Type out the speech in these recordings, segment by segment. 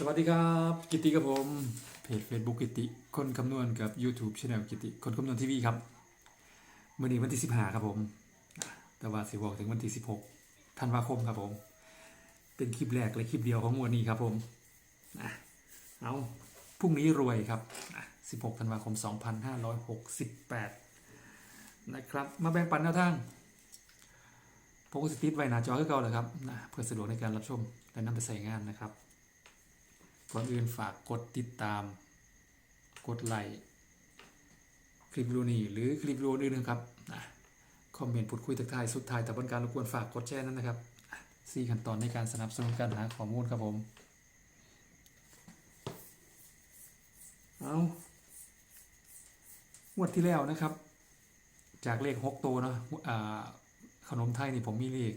สวัสดีครับ กิติกับผมเพจ Facebook กิติคนคำนวณกับ YouTube Channel กิติคนคำนวณทีวีครับเมื่อนี้วันที่ 15 ครับผม แต่ว่าสิบอกถึงวันที่ 16ธันวาคมครับผม เป็นคลิปแรกและคลิปเดียวของวันนี้ครับผมเอาพรุ่งนี้รวยครับ 16ธันวาคม 2568 นะครับ มาแบ่งปันแนวทางผมก็สติดไว้หน้าจอคือเก่าเลยครับเพื่อสะดวกในการรับชมและนำไปใส่งานนะครับ ก่อนอื่นฝากกดติดตาม กดไลค์คลิปวิดีโอนี้หรือคลิปวิดีโออื่นนะครับนะคอมเมนต์พูดคุยทักทายสุดท้ายแต่บนการรบกวนฝากกดแชร์นั้นนะครับสี่ขั้นตอนในการสนับสนุนการหาข้อมูลครับผมเอางวดที่แล้วนะครับ จากเลขหกตัวเนาะขนมไทยนี่ผมมีเลข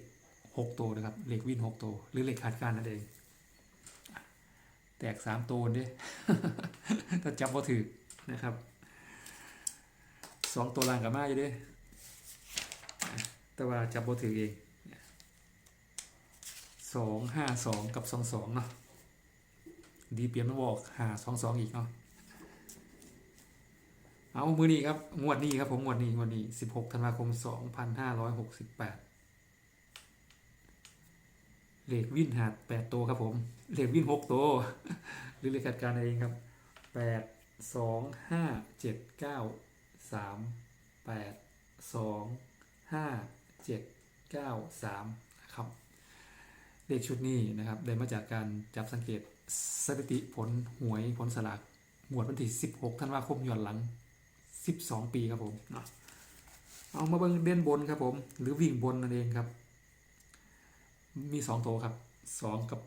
หกตัวนะครับเลขวินหกตัวหรือเลขขาดการนั่นเอง แตกสามตัวเด้ถ้าจับว่าถือนะครับสองตัวล่างกับมาอยู่เด้แต่ว่าจับว่าถือเองสองห้าสองกับสองสองเนาะดีเปลี่ยนมาบอกหาสองสองอีกเนาะเอามือนี้ครับงวดนี้ครับผมงวดนี้งวดนี้สิบหกธันวาคมสองพันห้าร้อยหกสิบแปด เลขวินหาดแปดตัวครับผม เลขวินหกตัวหรือเลขจัดการเองครับแปดสองห้าเจ็ดเก้าสามแปดสองห้าเจ็ดเก้าสามนะครับ เลขชุดนี้นะครับ ได้มาจากการจับสังเกตสถิติผลหวยผลสลากหมวดวันที่16ธันวาคมย้อนหลัง 12 ปีครับผมเนาะเอามาเบิ่งเด่นบนครับผม หรือวิ่งบนนั่นเองครับ มี2ตัวครับ2กับ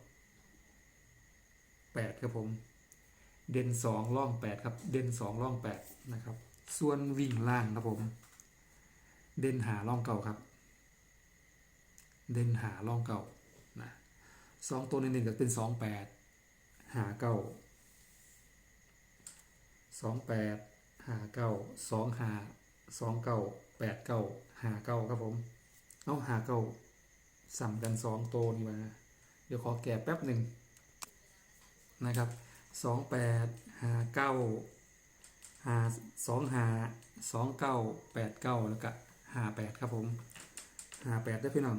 8ครับผม เด่น2ล่อง8ครับ เด่น2ล่อง8นะครับ ส่วนวิ่งล่างครับผม เด่นหาล่องเก่าครับ เด่นหาล่องเก่านะสองตัวในหนึ่งก็เป็นสองแปดหาเก้าสองแปดหาเก้าสองหาสองเก้าแปดเก้าหาเก้าครับผมเอาหาเก้า สั่มกันสองตัวนี่มาเดี๋ยวขอแก้แป๊บหนึ่งนะครับสองแปดหาเก้าหาสองหาสองเก้าแปดเก้าแล้วก็หาแปดครับผมหาแปดได้พี่น้อง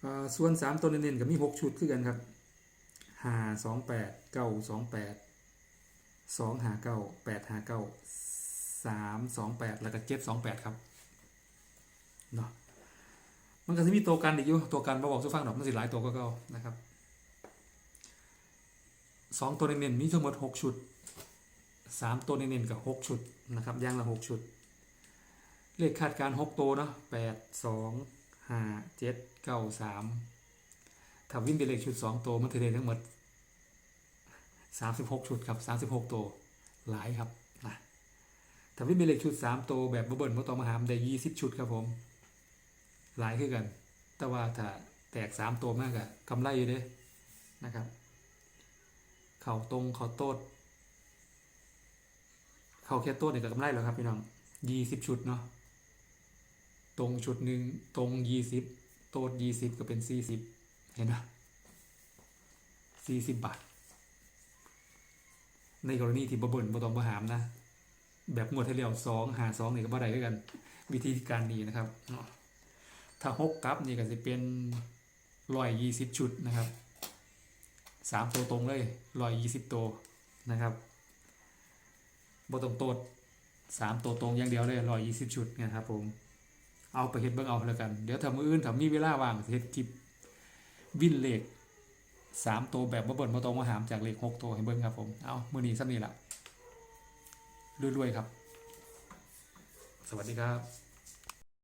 เอ่อส่วนสามตัวเน้นๆก็มีหกชุดคือกันครับหาสองแปดเก้าสองแปดสองหาเก้าแปดหาเก้าสามสองแปดแล้วก็เจ็ดสองแปดครับ เนาะมันก็จะมีตัวกันอีกอยู่ตัวกันมาบอกทุฟังดอกมันสิหลายตัวก็เก้านะครับสองตัวเน้นๆมีทั้งหมดหกชุดสามตัวเน้นๆกับหกชุดนะครับย่างละหกชุด เลขคาดการหกตัวเนาะแปดสองห้าเจ็ดเก้าสามถ้าวิ่งเป็นเลขชุดสองตัวมันถือได้ทั้งหมดสามสิบหกชุดครับสามสิบหกตัวหลายครับนะถ้าวิ่งเป็นเลขชุดสามตัวแบบบเบิลมาตองมาหามได้ยี่สิบชุดครับผม หลายขึ้นกัน แต่ว่าถ้าแตกสามตัวมากอะกำไรอยู่เด้นะครับ เข่าตรงเข่าโตดเข่าแค่โตดเนี่ยก็กำไรแล้วครับพี่น้องยี่สิบชุดเนาะตรงชุดหนึ่งตรงยี่สิบโต๊ดยี่สิบก็เป็นสี่สิบเห็นไหมสี่สิบบาท ในกรณีที่บเบิลบ่ตองบ่หามนะ แบบงวดที่แล้วสองหาสองนี่ก็บ่ได้ด้วยกัน วิธีการนี้นะครับเนาะ ถ้าหกกลับนี่ก็จะเป็นร้อยยี่สิบชุดนะครับสามตัวตรงเลยร้อยยี่สิบตัวนะครับบต้องโตดสามตัวตรงอย่างเดียวเลยร้อยยี่สิบชุดนะครับผมเอาไปเฮ็ดเบิ่งเอาแล้วกัน เดี๋ยวถ้ามืออื่นถ้ามีเวลาว่างเฮ็ดคลิปวินเหลขสามตัวแบบบ่เบิ่นบ่ตรงมาหามจากเหลขหกตัวให้เบิ่งครับผมเอามือนี้ซ้ำนี้ละรวยๆครับ สวัสดีครับ